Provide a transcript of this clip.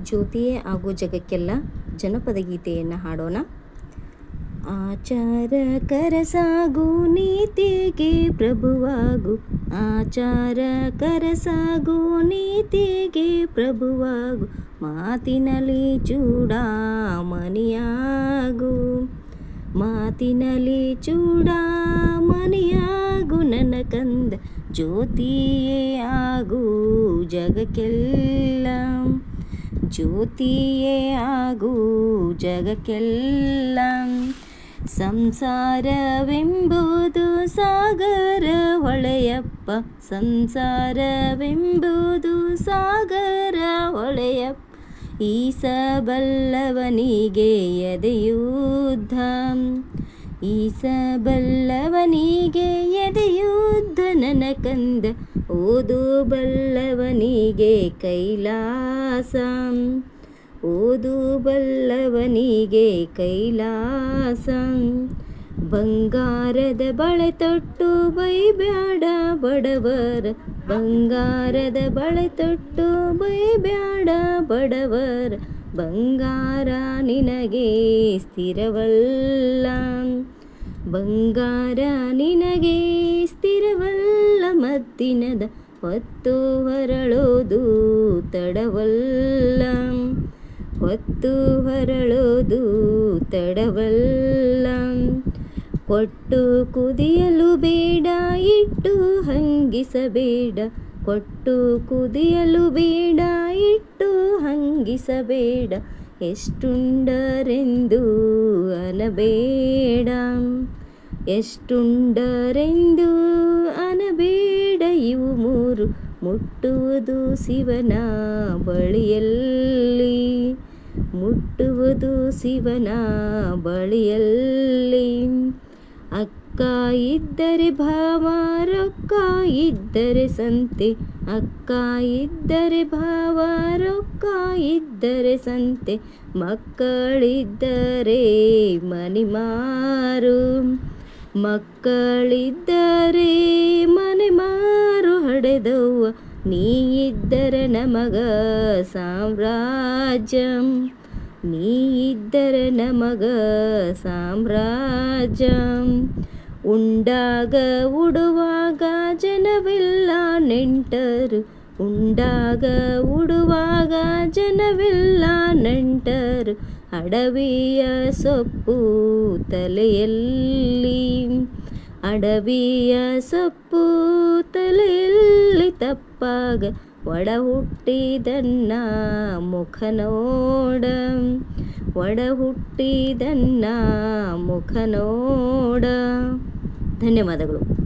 ಜ್ಯೋತಿಯೇ ಆಗೋ ಜಗಕ್ಕೆಲ್ಲ ಜನಪದ ಗೀತೆಯನ್ನು ಹಾಡೋಣ. ಆಚಾರ ಕರಸಾಗು ನೀತಿಗೆ ಪ್ರಭುವಾಗು. ಆಚಾರ ಕರಸಾಗು ನೀತಿಗೆ ಪ್ರಭುವಾಗು. ಮಾತಿನಲ್ಲಿ ಚೂಡಾಮಣಿಯಾಗು. ಮಾತಿನಲ್ಲಿ ಚೂಡಾಮಣಿಯಾಗು ನನ್ನ ಕಂದ. ಜ್ಯೋತಿಯೇ ಆಗು ಜಗಕ್ಕೆಲ್ಲ. ಜ್ಯೋತಿಯೇ ಆಗು ಜಗಕ್ಕೆಲ್ಲ. ಸಂಸಾರವೆಂಬುದು ಸಾಗರ ಹೊಳೆಯಪ್ಪ ಸಂಸಾರವೆಂಬುದು ಸಾಗರ ಹೊಳೆಯಪ್ಪ ಈಸಬಲ್ಲವನಿಗೆ ಎದೆಯುದ್ಧ. ಈಸಬಲ್ಲವನಿಗೆ ಎದೆಯುದ್ಧ ನನ್ನ ಕಂದ ಓದು ಬಲ್ಲವನಿಗೆ ಕೈಲಾಸ. ಓದು ಬಲ್ಲವನಿಗೆ ಕೈಲಾಸ. ಬಂಗಾರದ ಬಳೆ ತೊಟ್ಟು ಬೈಬ್ಯಾಡ ಬಡವರ. ಬಂಗಾರದ ಬಳೆ ತೊಟ್ಟು ಬೈಬ್ಯಾಡ ಬಡವರ. ಬಂಗಾರ ನಿನಗೆ ಸ್ಥಿರವಲ್ಲ. ಬಂಗಾರ ನಿನಗೆ ಸ್ಥಿರವಲ್ಲ, ಮತ್ತಿನದ ಹೊತ್ತು ಹೊರಳೋದು ತಡವಲ್ಲ. ಹೊತ್ತು ಹೊರಳೋದು ತಡವಲ್ಲ. ಕೊಟ್ಟು ಕುದಿಯಲು ಬೇಡ, ಇಟ್ಟು ಹಂಗಿಸಬೇಡ. ಕೊಟ್ಟು ಕುದಿಯಲು ಬೇಡ, ಇಟ್ಟು ಹಂಗಿಸಬೇಡ. ಎಷ್ಟುಂಡರೆಂದು ಅನಬೇಡ. ಎಷ್ಟುಂಡರೆಂದು ಅನಬೇಡ. ಇವು ಮೂರು ಮುಟ್ಟುವುದು ಶಿವನ ಬಳಿಯಲ್ಲಿ. ಮುಟ್ಟುವುದು ಶಿವನ ಬಳಿಯಲ್ಲಿ. ಅಕ್ಕ ಇದ್ದರೆ ಭಾವ ರೊಕ್ಕ ಇದ್ದರೆ ಸಂತೆ. ಅಕ್ಕ ಇದ್ದರೆ ಭಾವ ರೊಕ್ಕ ಇದ್ದರೆ ಸಂತೆ. ಮಕ್ಕಳಿದ್ದರೆ ಮನೆ ಮಾರು. ಮಕ್ಕಳಿದ್ದರೆ ಮನೆ ಮಾರು ಹಡೆದವ್ವ. ನೀ ಇದ್ದರೆ ನಮಗ ಸಾಮ್ರಾಜ್ಯ. ನೀ ಇದ್ದರೆ ನಮಗ ಸಾಮ್ರಾಜ್ಯ. ಉಂಡಾಗ ಉಡುವಾಗ ಜನವಿಲ್ಲ ನೆಂಟರು ಉಂಡಾಗ ಉಡುವಾಗ ಜನವಿಲ್ಲ ನೆಂಟರು ಅಡವಿಯ ಸೊಪ್ಪು ತಲೆಯಲ್ಲಿ ಅಡವಿಯ ಸೊಪ್ಪು ತಲೆಯಲ್ಲಿ ತಪ್ಪಾಗ ಒಡ ಹುಟ್ಟಿದನ್ನ ಮುಖ ನೋಡ ಒಡ ಹುಟ್ಟಿದನ್ನ ಮುಖ ನೋಡ ಧನ್ಯವಾದಗಳು.